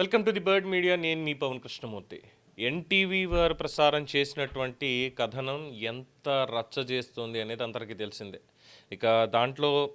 Welcome to the bird media. నేను మీ Pawan Krishnamurthy. NTV వారు ప్రసారం చేసినటువంటి కథనం ఎంత రచ్చ చేస్తుంది అనేది అందరికీ తెలిసిందే. ఇక దాంట్లో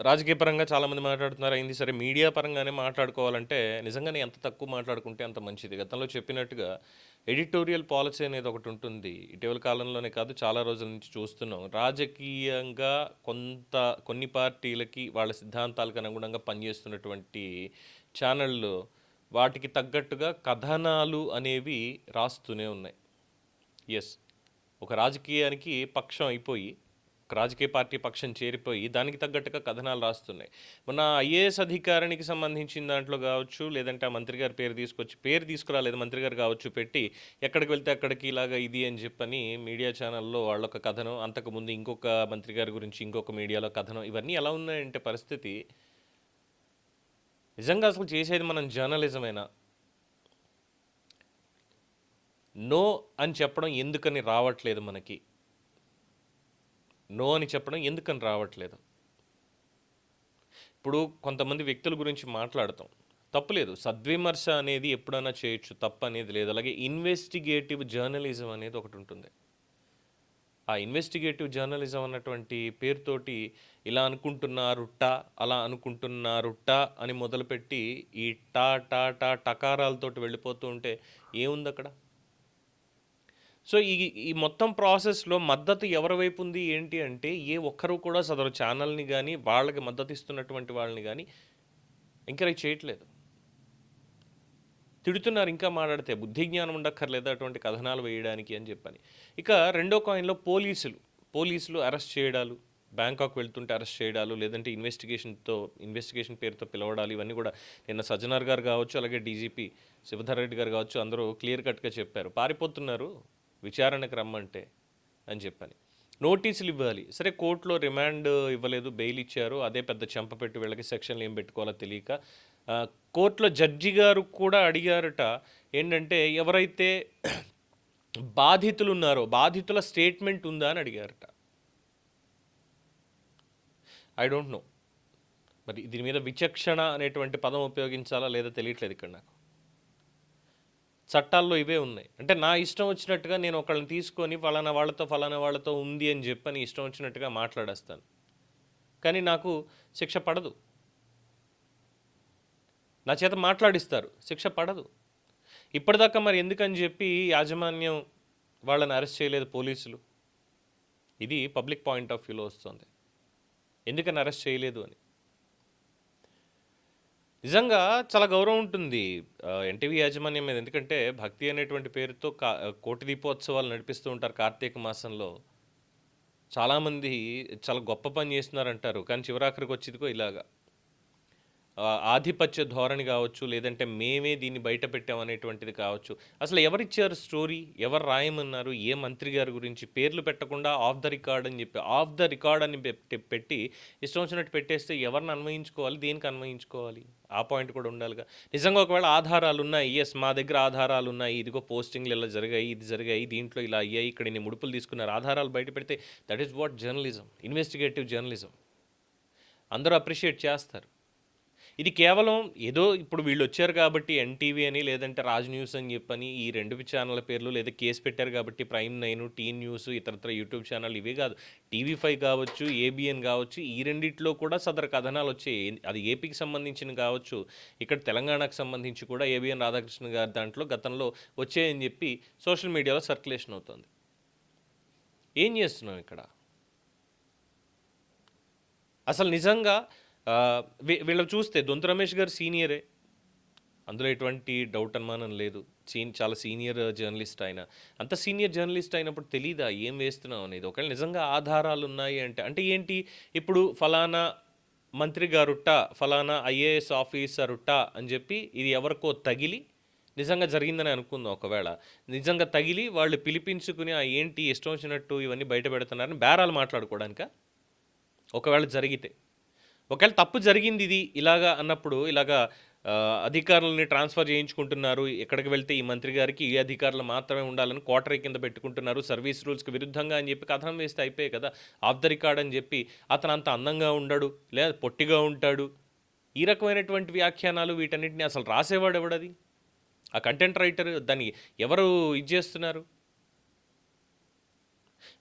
రాజకీయ పరంగా చాలామంది మాట్లాడుతున్నారు. అయింది సరే మీడియా పరంగానే మాట్లాడుకోవాలంటే నిజంగానే ఎంత తక్కువ మాట్లాడుకుంటే అంత మంచిది. గతంలో చెప్పినట్టుగా ఎడిటోరియల్ పాలసీ అనేది ఒకటి ఉంటుంది. ఇటీవల కాలంలోనే కాదు చాలా రోజుల నుంచి చూస్తున్నాం. రాజకీయంగా కొంత కొన్ని పార్టీలకి వాళ్ళ సిద్ధాంతాలకు అనుగుణంగా పనిచేస్తున్నటువంటి ఛానళ్ళు వాటికి తగ్గట్టుగా కథనాలు అనేవి రాస్తూనే ఉన్నాయి. ఎస్ ఒక రాజకీయానికి పక్షం అయిపోయి రాజకీయ పార్టీ పక్షం చేరిపోయి దానికి తగ్గట్టుగా కథనాలు రాస్తున్నాయి. మొన్న ఐఏఎస్ అధికారానికి సంబంధించిన దాంట్లో కావచ్చు లేదంటే ఆ మంత్రి గారి పేరు తీసుకొచ్చి పేరు తీసుకురాలేదు మంత్రి గారు కావచ్చు పెట్టి ఎక్కడికి వెళ్తే అక్కడికి ఇలాగా ఇది అని చెప్పని మీడియా ఛానల్లో వాళ్ళొక కథనం అంతకుముందు ఇంకొక మంత్రి గారి గురించి ఇంకొక మీడియాలో కథనం ఇవన్నీ ఎలా ఉన్నాయంటే పరిస్థితి? నిజంగా అసలు చేసేది మనం జర్నలిజమేనా? నో అని చెప్పడం ఎందుకని రావట్లేదు మనకి? నో అని చెప్పడం ఎందుకని రావట్లేదు? ఇప్పుడు కొంతమంది వ్యక్తుల గురించి మాట్లాడతాం. తప్పులేదు సద్విమర్శ అనేది ఎప్పుడైనా చేయొచ్చు. తప్పు అనేది లేదు. అలాగే ఇన్వెస్టిగేటివ్ జర్నలిజం అనేది ఒకటి ఉంటుంది. ఆ ఇన్వెస్టిగేటివ్ జర్నలిజం అన్నటువంటి పేరుతోటి ఇలా అనుకుంటున్నారుట అలా అనుకుంటున్నారుట అని మొదలుపెట్టి ఈ టా టా టా టకారాలతోటి వెళ్ళిపోతూ ఉంటే ఏముంది అక్కడ సో ఈ ఈ మొత్తం ప్రాసెస్లో మద్దతు ఎవరి వైపు ఉంది ఏంటి అంటే ఏ ఒక్కరు కూడా సదరు ఛానల్ని కానీ వాళ్ళకి మద్దతు ఇస్తున్నటువంటి వాళ్ళని కానీ ఎంకరేజ్ చేయట్లేదు. తిడుతున్నారు ఇంకా మాట్లాడితే బుద్ధి జ్ఞానం ఉండక్కర్లేదు అటువంటి కథనాలు వేయడానికి అని చెప్పని. ఇక రెండో కాయిన్లో పోలీసులు పోలీసులు అరెస్ట్ చేయడాలు బ్యాంకాక్ వెళ్తుంటే అరెస్ట్ చేయడాలు లేదంటే ఇన్వెస్టిగేషన్తో ఇన్వెస్టిగేషన్ పేరుతో పిలవడాలు ఇవన్నీ కూడా నిన్న సజ్జనార్ గారు కావచ్చు అలాగే డీజీపీ శివధర్ రెడ్డి గారు కావచ్చు అందరూ క్లియర్ కట్గా చెప్పారు. పారిపోతున్నారు. విచారణకు రమ్మంటే అని చెప్పని. నోటీసులు ఇవ్వాలి. సరే కోర్టులో రిమాండ్ ఇవ్వలేదు బెయిల్ ఇచ్చారు. అదే పెద్ద చెంప పెట్టి వీళ్ళకి సెక్షన్లు ఏం పెట్టుకోవాలో తెలియక కోర్టులో జడ్జి గారు కూడా అడిగారట ఏంటంటే ఎవరైతే బాధితులు ఉన్నారో బాధితుల స్టేట్మెంట్ ఉందా అని అడిగారట. ఐ డోంట్ నో మరి దీని మీద విచక్షణ అనేటువంటి పదం ఉపయోగించాలా లేదా తెలియట్లేదు ఇక్కడ నాకు. చట్టాల్లో ఇవే ఉన్నాయి. అంటే నా ఇష్టం వచ్చినట్టుగా నేను ఒకళ్ళని తీసుకొని ఫలానా వాళ్ళతో ఫలానా వాళ్ళతో ఉంది అని చెప్పని ఇష్టం వచ్చినట్టుగా మాట్లాడేస్తాను. కానీ నాకు శిక్ష పడదు. నా చేత మాట్లాడిస్తారు. శిక్ష పడదు. ఇప్పటిదాకా మరి ఎందుకని చెప్పి యాజమాన్యం వాళ్ళని అరెస్ట్ చేయలేదు పోలీసులు? ఇది పబ్లిక్ పాయింట్ ఆఫ్ వ్యూలో వస్తుంది. ఎందుకని అరెస్ట్ చేయలేదు అని? నిజంగా చాలా గౌరవం ఉంటుంది ఎన్టీవీ యాజమాన్యం మీద. ఎందుకంటే భక్తి అనేటువంటి పేరుతో కా కోటి దీపోత్సవాలు నడిపిస్తూ ఉంటారు కార్తీక మాసంలో. చాలామంది చాలా గొప్ప పని చేస్తున్నారంటారు. కానీ చివరాఖరికి వచ్చేదికో ఇలాగా. ఆధిపత్య ధోరణి కావచ్చు లేదంటే మేమే దీన్ని బయట పెట్టామనేటువంటిది కావచ్చు. అసలు ఎవరిచ్చారు స్టోరీ? ఎవరు రాయమన్నారు? ఏ మంత్రి గారి గురించి? పేర్లు పెట్టకుండా ఆఫ్ ద రికార్డ్ అని చెప్పి ఆఫ్ ద రికార్డ్ అని పెట్టి పెట్టి ఇష్టం వచ్చినట్టు పెట్టేస్తే ఎవరిని అన్వయించుకోవాలి? దేనికి అన్వయించుకోవాలి? ఆ పాయింట్ కూడా ఉండాలిగా. నిజంగా ఒకవేళ ఆధారాలు ఉన్నాయి ఎస్ మా దగ్గర ఆధారాలు ఉన్నాయి ఇదిగో పోస్టింగ్లు ఇలా జరిగాయి ఇది జరిగాయి దీంట్లో ఇలా అయ్యాయి ఇక్కడ నేను ముడుపులు తీసుకున్నారు ఆధారాలు బయట పెడితే that is what journalism investigative journalism అందరూ అప్రిషియేట్ చేస్తారు. ఇది కేవలం ఏదో ఇప్పుడు వీళ్ళు వచ్చారు కాబట్టి ఎన్టీవీ అని లేదంటే రాజ్ న్యూస్ అని చెప్పని ఈ రెండు ఛానల్ పేర్లు లేదా కేసు పెట్టారు కాబట్టి ప్రైమ్ నైన్ టీ న్యూస్ ఇతరత్ర యూట్యూబ్ ఛానల్ ఇవే కాదు. టీవీ ఫైవ్ కావచ్చు ఏబిఎన్ కావచ్చు ఈ రెండిట్లో కూడా సదరు కథనాలు వచ్చాయి. అది ఏపీకి సంబంధించిన కావచ్చు ఇక్కడ తెలంగాణకు సంబంధించి కూడా ఏబిఎన్ రాధాకృష్ణ గారి దాంట్లో గతంలో వచ్చాయని చెప్పి సోషల్ మీడియాలో సర్క్యులేషన్ అవుతుంది. ఏం చేస్తున్నాం ఇక్కడ? అసలు నిజంగా వీళ్ళు వీ- చూస్తే దొంత రమేష్ గారు సీనియరే. అందులో ఎటువంటి డౌట్ అనుమానం లేదు. సీన్ చాలా సీనియర్ జర్నలిస్ట్ ఆయన. అంత సీనియర్ జర్నలిస్ట్ అయినప్పుడు తెలీదా ఏం వేస్తున్నాం అనేది? ఒకవేళ నిజంగా ఆధారాలు ఉన్నాయి అంటే అంటే ఏంటి? ఇప్పుడు ఫలానా మంత్రి గారుట్ట ఫలానా ఐఏఎస్ ఆఫీసరుట్ట అని చెప్పి ఇది ఎవరికో తగిలి నిజంగా జరిగిందని అనుకుందాం ఒకవేళ. నిజంగా తగిలి వాళ్ళు పిలిపించుకుని ఆ ఏంటి ఇష్టం వచ్చినట్టు ఇవన్నీ బయట పెడుతున్నారని బేరాలు మాట్లాడుకోవడానికా? ఒకవేళ జరిగితే. ఒకవేళ తప్పు జరిగింది ఇది ఇలాగా అన్నప్పుడు ఇలాగా అధికారులని ట్రాన్స్ఫర్ చేయించుకుంటున్నారు ఎక్కడికి వెళ్తే ఈ మంత్రి గారికి ఈ అధికారులు మాత్రమే ఉండాలని క్వార్టర్ కింద పెట్టుకుంటున్నారు సర్వీస్ రూల్స్కి విరుద్ధంగా అని చెప్పి కథనం వేస్తే అయిపోయాయి కదా ఆఫ్ ద రికార్డ్ అని చెప్పి అతను అంత అందంగా ఉండడు లేదా పొట్టిగా ఉంటాడు. ఈ రకమైనటువంటి వ్యాఖ్యానాలు వీటన్నిటిని అసలు రాసేవాడు ఎవడది? ఆ కంటెంట్ రైటర్ దాన్ని ఎవరు ఇది చేస్తున్నారు?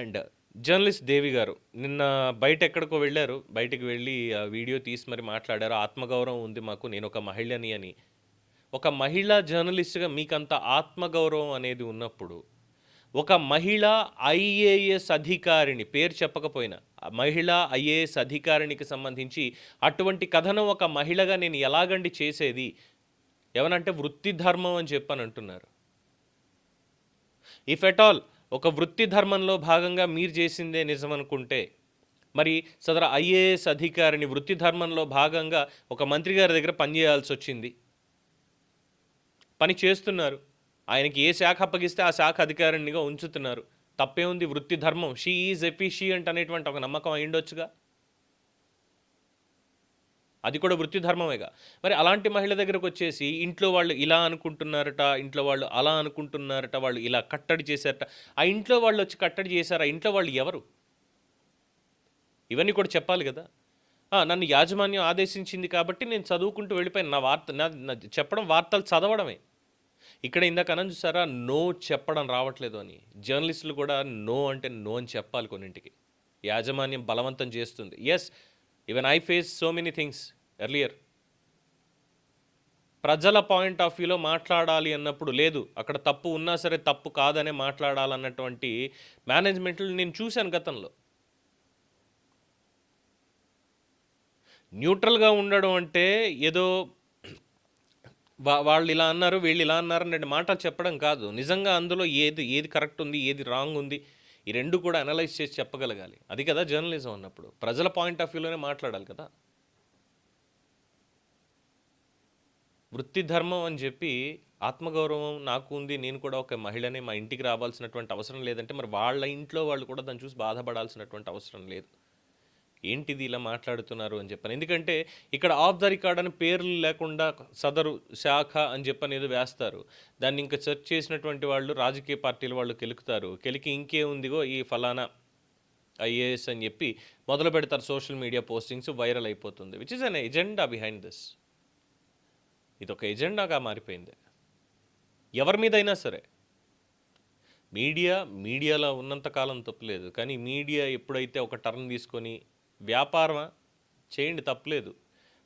అండ్ జర్నలిస్ట్ దేవి గారు నిన్న బయట ఎక్కడికో వెళ్ళారు. బయటికి వెళ్ళి ఆ వీడియో తీసి మరి మాట్లాడారు. ఆత్మగౌరవం ఉంది మాకు నేను ఒక మహిళని అని. ఒక మహిళా జర్నలిస్ట్గా మీకంత ఆత్మగౌరవం అనేది ఉన్నప్పుడు ఒక మహిళ ఐఏఎస్ అధికారిని పేరు చెప్పకపోయినా మహిళా మహిళ ఐఏఎస్ అధికారినికి సంబంధించి అటువంటి కథనం ఒక మహిళగా నేను ఎలాగండి చేసేది? ఏమనంటే వృత్తి ధర్మం అని చెప్పని అంటున్నారు. ఇఫ్ ఎట్ ఆల్ ఒక వృత్తి ధర్మంలో భాగంగా మీరు చేసిందే నిజం అనుకుంటే మరి సదర ఐఏఎస్ అధికారిని వృత్తి ధర్మంలో భాగంగా ఒక మంత్రి గారి దగ్గర పనిచేయాల్సి వచ్చింది. పని చేస్తున్నారు. ఆయనకి ఏ శాఖ అప్పగిస్తే ఆ శాఖ అధికారినిగా ఉంచుతున్నారు. తప్పే ఉంది వృత్తి ధర్మం. షీ ఈజ్ ఎఫిషియంట్ అనేటువంటి ఒక నమ్మకం అయిండొచ్చుగా అది కూడా వృత్తి ధర్మమేగా. మరి అలాంటి మహిళ దగ్గరకు వచ్చేసి ఇంట్లో వాళ్ళు ఇలా అనుకుంటున్నారట ఇంట్లో వాళ్ళు అలా అనుకుంటున్నారట వాళ్ళు ఇలా కట్టడి చేశారట. ఆ ఇంట్లో వాళ్ళు వచ్చి కట్టడి చేశారు? ఆ ఇంట్లో వాళ్ళు ఎవరు? ఇవన్నీ కూడా చెప్పాలి కదా. నన్ను యాజమాన్యం ఆదేశించింది కాబట్టి నేను చదువుకుంటూ వెళ్ళిపోయాను. నా వార్త నా చెప్పడం వార్తలు చదవడమే. ఇక్కడ ఇందాక అనం చూసారా? నో చెప్పడం రావట్లేదు అని. జర్నలిస్టులు కూడా నో అంటే నో అని చెప్పాలి కొన్నింటికి. యాజమాన్యం బలవంతం చేస్తుంది. Yes even I face so many things earlier. ప్రజల పాయింట్ ఆఫ్ వ్యూలో మాట్లాడాలి అన్నప్పుడు లేదు అక్కడ తప్పు ఉన్నా సరే తప్పు కాదనే మాట్లాడాలన్నటువంటి మేనేజ్మెంట్లు నేను చూశాను గతంలో. న్యూట్రల్గా ఉండడం అంటే ఏదో వా- వాళ్ళు ఇలా అన్నారు వీళ్ళు ఇలా అన్నారు అనే మాటలు చెప్పడం కాదు. నిజంగా అందులో ఏది ఏది కరెక్ట్ ఉంది ఏది రాంగ్ ఉంది ఈ రెండు కూడా అనలైజ్ చేసి చెప్పగలగాలి. అది కదా జర్నలిజం అన్నప్పుడు. ప్రజల పాయింట్ ఆఫ్ వ్యూలోనే మాట్లాడాలి కదా. వృత్తి ధర్మం అని చెప్పి ఆత్మగౌరవం నాకు ఉంది నేను కూడా ఒక మహిళనే మా ఇంటికి రావాల్సినటువంటి అవసరం లేదంటే మరి వాళ్ళ ఇంట్లో వాళ్ళు కూడా దాన్ని చూసి బాధపడాల్సినటువంటి అవసరం లేదు. ఏంటిది ఇలా మాట్లాడుతున్నారు అని చెప్పాను. ఎందుకంటే ఇక్కడ ఆఫ్ ద రికార్డ్ అని పేర్లు లేకుండా సదరు శాఖ అని చెప్పని ఏదో వేస్తారు. దాన్ని ఇంకా సెర్చ్ చేసినటువంటి వాళ్ళు రాజకీయ పార్టీల వాళ్ళు కెలుకుతారు. కెలికి ఇంకేముందిగో ఈ ఫలానా ఐఏఎస్ అని చెప్పి మొదలు పెడతారు సోషల్ మీడియా పోస్టింగ్స్ వైరల్ అయిపోతుంది which is an agenda behind this ఇది ఒక ఎజెండాగా మారిపోయింది. ఎవరి మీదైనా సరే. మీడియా మీడియాలో ఉన్నంతకాలం తప్పలేదు. కానీ మీడియా ఎప్పుడైతే ఒక టర్న్ తీసుకొని వ్యాపారమా? చేయండి తప్పలేదు.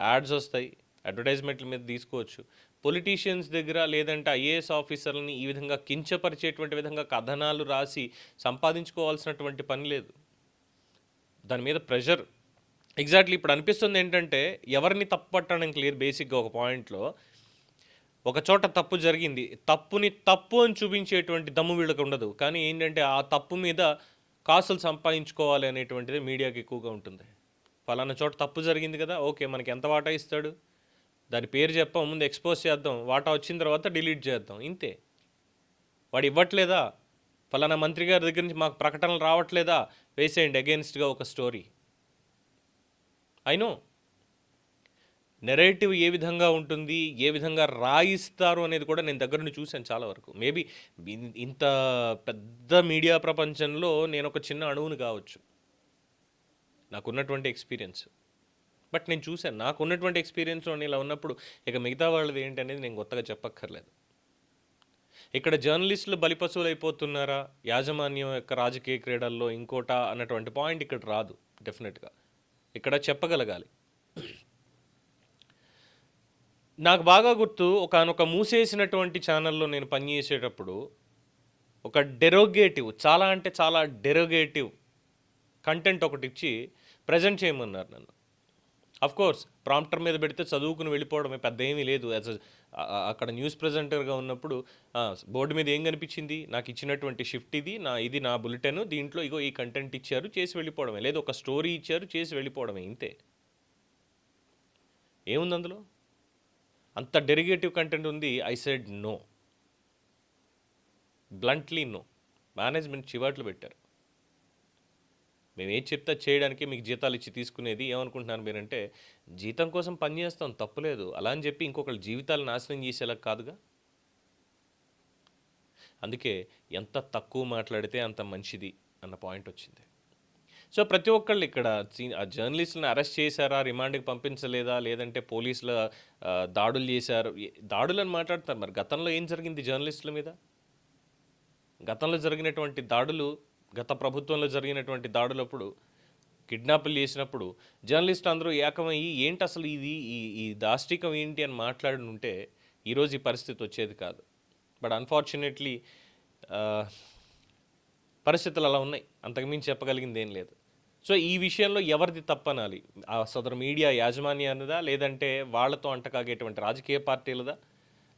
యాడ్స్ వస్తాయి అడ్వర్టైజ్మెంట్ల మీద తీసుకోవచ్చు. పొలిటీషియన్స్ దగ్గర లేదంటే ఐఏఎస్ ఆఫీసర్లని ఈ విధంగా కించపరిచేటువంటి విధంగా కథనాలు రాసి సంపాదించుకోవాల్సినటువంటి పని లేదు. దాని మీద ప్రెషర్ ఎగ్జాక్ట్లీ ఇప్పుడు అనిపిస్తుంది ఏంటంటే ఎవరిని తప్పు పట్టడం క్లియర్ బేసిక్గా ఒక పాయింట్లో ఒక చోట తప్పు జరిగింది. తప్పుని తప్పు అని చూపించేటువంటి దమ్ము వీళ్ళకి ఉండదు. కానీ ఏంటంటే ఆ తప్పు మీద కాసులు సంపాదించుకోవాలి అనేటువంటిది మీడియాకి ఎక్కువగా ఉంటుంది. ఫలానా చోట తప్పు జరిగింది కదా ఓకే మనకి ఎంత వాటా ఇస్తాడు? దాని పేరు చెప్పాం ముందు ఎక్స్పోజ్ చేద్దాం. వాటా వచ్చిన తర్వాత డిలీట్ చేద్దాం. ఇంతే. వాడు ఇవ్వట్లేదా? ఫలానా మంత్రి గారి దగ్గర నుంచి మాకు ప్రకటనలు రావట్లేదా? వేసేయండి అగేన్స్ట్గా ఒక స్టోరీ అయినో నెరేటివ్ ఏ విధంగా ఉంటుంది ఏ విధంగా రాయిస్తారు అనేది కూడా నేను దగ్గర నుండి చూశాను చాలా వరకు. మేబీ ఇంత పెద్ద మీడియా ప్రపంచంలో నేను ఒక చిన్న అణువుని కావచ్చు. నాకున్నటువంటి ఎక్స్పీరియన్స్ బట్ నేను చూశాను. నాకున్నటువంటి ఎక్స్పీరియన్స్లో నేను ఇలా ఉన్నప్పుడు ఇక మిగతా వాళ్ళది ఏంటి అనేది నేను కొత్తగా చెప్పక్కర్లేదు. ఇక్కడ జర్నలిస్టులు బలిపశువులు అయిపోతున్నారా యాజమాన్యం యొక్క రాజకీయ క్రీడల్లో ఇంకోట అన్నటువంటి పాయింట్ ఇక్కడ రాదు డెఫినెట్గా ఇక్కడ చెప్పగలగాలి. నాకు బాగా గుర్తు ఒకనొక మూసేసినటువంటి ఛానల్లో నేను పనిచేసేటప్పుడు ఒక డెరోగేటివ్ చాలా అంటే చాలా డెరోగేటివ్ కంటెంట్ ఒకటి ఇచ్చి ప్రజెంట్ చేయమన్నారు నన్ను. అఫ్ కోర్స్ ప్రాంప్టర్ మీద పెడితే చదువుకుని వెళ్ళిపోవడమే పెద్ద ఏమీ లేదు. యాజ్ అక్కడ న్యూస్ ప్రజెంటర్గా ఉన్నప్పుడు బోర్డు మీద ఏం కనిపించింది? నాకు ఇచ్చినటువంటి షిఫ్ట్ ఇది నా ఇది నా బులెటిన్ దీంట్లో ఇగో ఈ కంటెంట్ ఇచ్చారు చేసి వెళ్ళిపోవడమే. లేదు ఒక స్టోరీ ఇచ్చారు చేసి వెళ్ళిపోవడమే ఇంతే. ఏముంది అందులో? అంత డెరిగేటివ్ కంటెంట్ ఉంది I said no bluntly no management చివాట్లు పెట్టారు. మేము ఏం చెప్తే చేయడానికి మీకు జీతాలు ఇచ్చి తీసుకునేది ఏమనుకుంటున్నారు మీరంటే జీతం కోసం పని చేస్తాం తప్పులేదు. అలా అని చెప్పి ఇంకొకళ్ళ జీవితాలు నాశనం చేసేలా కాదుగా? అందుకే ఎంత తక్కువ మాట్లాడితే అంత మంచిది అన్న పాయింట్ వచ్చింది. సో ప్రతి ఒక్కళ్ళు ఇక్కడ ఆ జర్నలిస్టులను అరెస్ట్ చేశారా రిమాండ్కి పంపించలేదా లేదంటే పోలీసుల దాడులు చేశారు దాడులను మాట్లాడతారు మరి గతంలో ఏం జరిగింది జర్నలిస్టుల మీద? గతంలో జరిగినటువంటి దాడులు గత ప్రభుత్వంలో జరిగినటువంటి దాడులప్పుడు కిడ్నాపులు చేసినప్పుడు జర్నలిస్టులు అందరూ ఏకమయ్యి ఏంటి అసలు ఇది? ఈ ఈ దాష్టికం ఏంటి? అని మాట్లాడనుంటే ఈరోజు ఈ పరిస్థితి వచ్చేది కాదు. బట్ అన్ఫార్చునేట్లీ పరిస్థితులు అలా ఉన్నాయి. అంతకుమించి చెప్పగలిగింది ఏం లేదు. సో ఈ విషయంలో ఎవరిది తప్పనాలి? ఆ సదరు మీడియా యాజమాన్యానిదా? లేదంటే వాళ్ళతో అంటకాగేటువంటి రాజకీయ పార్టీలదా?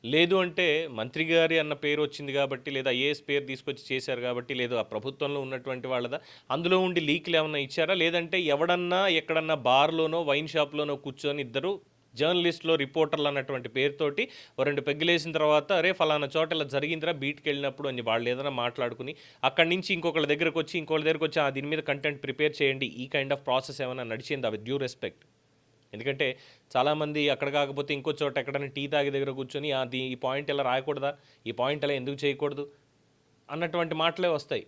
లేదు అంటే మంత్రి గారి అన్న పేరు వచ్చింది కాబట్టి లేదా ఐఏఎస్ పేరు తీసుకొచ్చి చేశారు కాబట్టి లేదు ఆ ప్రభుత్వంలో ఉన్నటువంటి వాళ్ళదా అందులో ఉండి లీక్లు ఏమన్నా ఇచ్చారా? లేదంటే ఎవడన్నా ఎక్కడన్నా బార్లోనో వైన్ షాప్లోనో కూర్చొని ఇద్దరు జర్నలిస్ట్లో రిపోర్టర్లు అన్నటువంటి పేరుతోటి ఓ రెండు పెగ్గులేసిన తర్వాత అరే ఫలానా చోట ఇలా జరిగిందిరా బీట్కి వెళ్ళినప్పుడు అని వాళ్ళు ఏదైనా మాట్లాడుకుని అక్కడి నుంచి ఇంకొకళ్ళ దగ్గరకు వచ్చి ఇంకొకళ్ళ దగ్గరకు వచ్చి "ఆ, దీని మీద కంటెంట్ ప్రిపేర్ చేయండి ఈ కైండ్ ఆఫ్ ప్రాసెస్ ఏమైనా నడిచింది అవి డ్యూ రెస్పెక్ట్ ఎందుకంటే చాలామంది అక్కడ కాకపోతే ఇంకో చోట ఎక్కడైనా టీ తాగి దగ్గర కూర్చొని అది ఈ పాయింట్ ఎలా రాయకూడదా? ఈ పాయింట్ ఎలా ఎందుకు చేయకూడదు? అన్నటువంటి మాటలే వస్తాయి.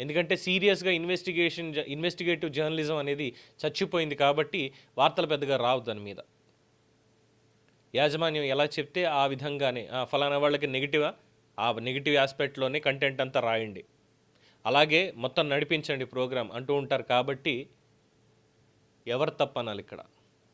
ఎందుకంటే సీరియస్గా ఇన్వెస్టిగేషన్ ఇన్వెస్టిగేటివ్ జర్నలిజం అనేది చచ్చిపోయింది కాబట్టి వార్తలు పెద్దగా రావు దాని మీద. యాజమాన్యం ఎలా చెప్తే ఆ విధంగానే "ఆ, ఫలానా వాళ్ళకి నెగిటివా? ఆ నెగిటివ్ ఆస్పెక్ట్లోనే కంటెంట్ అంతా రాయండి. అలాగే మొత్తం నడిపించండి ప్రోగ్రాం అంటూ ఉంటారు కాబట్టి ఎవరు తప్పనాలి ఇక్కడ